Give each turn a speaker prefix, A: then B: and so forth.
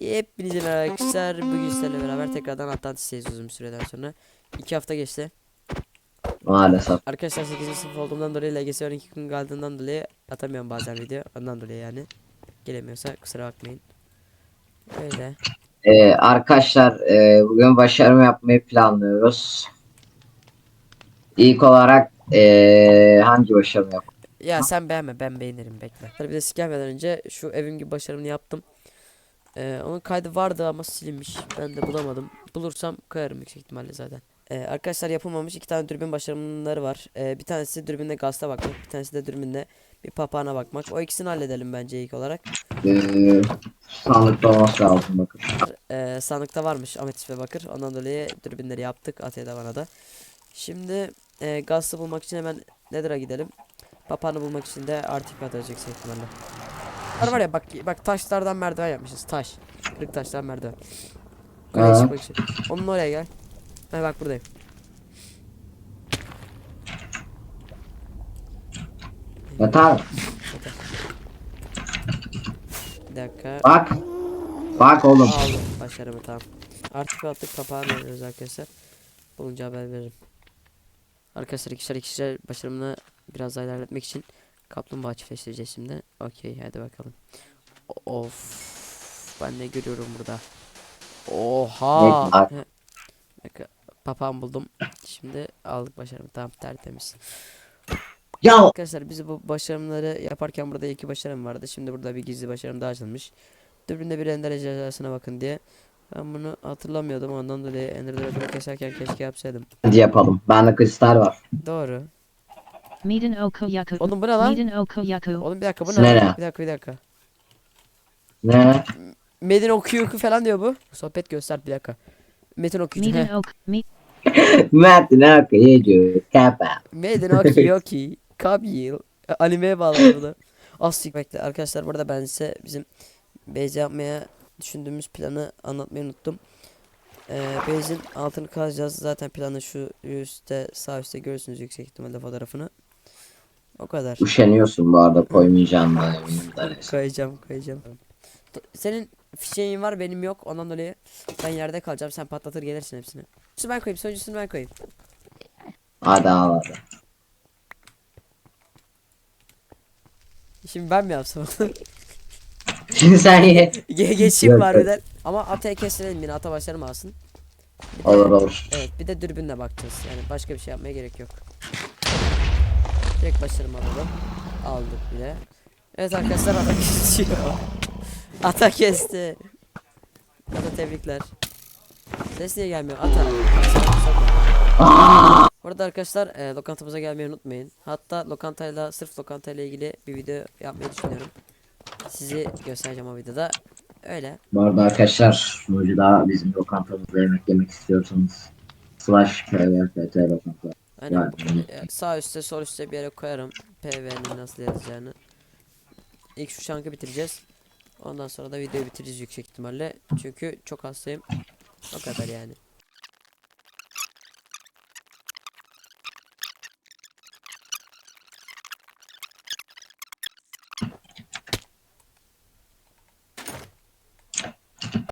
A: Hepinize merhaba arkadaşlar. Bugün sizlerle beraber tekrardan Atlantis'teyiz uzun bir süreden sonra. İki hafta geçti.
B: Maalesef.
A: Arkadaşlar 8. sınıf olduğumdan dolayı LGS 12 gün kaldığından dolayı atamıyorum bazen video. Ondan dolayı yani. Gelemiyorsa kusura bakmayın. Öyle.
B: Ee, arkadaşlar e, bugün başarım yapmayı planlıyoruz. İlk olarak e, hangi başarım yap?
A: Ya sen beğenme ben beğenirim bekle. Bir de gelmeden önce şu evim gibi başarımını yaptım. Ee, onun kaydı vardı ama silinmiş. Ben de bulamadım. Bulursam koyarım yüksek ihtimalle zaten. Ee, arkadaşlar yapılmamış iki tane dürbün başarımları var. Ee, bir tanesi dürbünle gazete bakmak, bir tanesi de dürbünle bir papağana bakmak. O ikisini halledelim bence ilk olarak.
B: E, sandıkta olması lazım bakın.
A: Ee, sandıkta varmış ametist ve bakır. Ondan dolayı dürbünleri yaptık. Ataya da bana da. Şimdi e, gazete bulmak için hemen Nether'a gidelim. Papağanı bulmak için de artifak atacak ihtimalle. Var var ya bak bak taşlardan merdiven yapmışız. Taş. Kırık taşlar merdiven. Çıkmak için. Onun oraya gel. Ha bak buradayım. Bir dakika.
B: Bak. Bak oğlum.
A: Aldım başarımı tamam. Artık attık papağanı veriyoruz arkadaşlar. Bulunca haber veririm. Arkadaşlar ikişer ikişer başarımını biraz daha ilerletmek için kaplumbağa çiftleştireceğiz şimdi. Okey hadi bakalım. Of. Ben ne görüyorum burada. Oha. Dakika, Papağan buldum. Şimdi aldık başarımı. Tamam tertemiz.
B: Ya
A: Arkadaşlar biz bu başarımları yaparken burada iki başarım vardı. Şimdi burada bir gizli başarım daha açılmış. Dürbünde bir ender ejderhasına bakın diye. Ben bunu hatırlamıyordum ondan dolayı ender keserken keşke yapsaydım.
B: hadi yapalım. Bende kristal var.
A: Doğru.
C: Meiden Okoyaku.
A: Oğlum bu ne lan?
C: Meiden Okoyaku.
A: Oğlum bir dakika bu ne?
B: Nere?
A: lan? Bir dakika bir dakika.
B: Ne?
A: Metin okuyor falan diyor bu. Sohbet göster bir dakika. Metin okuyucu.
C: Meiden
A: heh.
C: Ok. Me-
B: Mert ne okuyucu? Kapa.
A: Metin okuyor ki. Kabil. Animeye bağladı burada. Astik bekle arkadaşlar burada ben size bizim base yapmaya düşündüğümüz planı anlatmayı unuttum. Ee, base'in altını kazacağız. Zaten planı şu üstte sağ üstte görürsünüz yüksek ihtimalle fotoğrafını. O kadar.
B: Üşeniyorsun bu arada koymayacağım da eminim de.
A: Koyacağım koyacağım. Senin fişeğin var benim yok ondan dolayı ben yerde kalacağım sen patlatır gelirsin hepsini. Şu ben koyayım sonuncusunu ben koyayım.
B: Hadi al hadi.
A: Şimdi ben mi yapsam?
B: Şimdi sen ye.
A: Ge geçeyim
B: Yok,
A: var
B: yok.
A: bir de. Ama ataya kestirelim yine ata başlarım alsın.
B: Olur olur.
A: Evet bir de dürbünle bakacağız yani başka bir şey yapmaya gerek yok. Direkt başlarım alalım. Aldık bile. Evet arkadaşlar ata kesiyor. ata kesti. Ata tebrikler. Ses niye gelmiyor? Ata. Burada arkadaşlar e, lokantamıza gelmeyi unutmayın. Hatta lokantayla sırf lokantayla ilgili bir video yapmayı düşünüyorum. Sizi göstereceğim o videoda. Öyle.
B: Bu arada arkadaşlar sunucuda bizim lokantamızda yemek yemek istiyorsanız slash pvft lokanta.
A: Aynen.
B: Yani
A: E, sağ üstte sol üstte bir yere koyarım. PV'nin nasıl yazacağını. İlk şu şankı bitireceğiz. Ondan sonra da videoyu bitireceğiz yüksek ihtimalle. Çünkü çok hastayım. O kadar yani.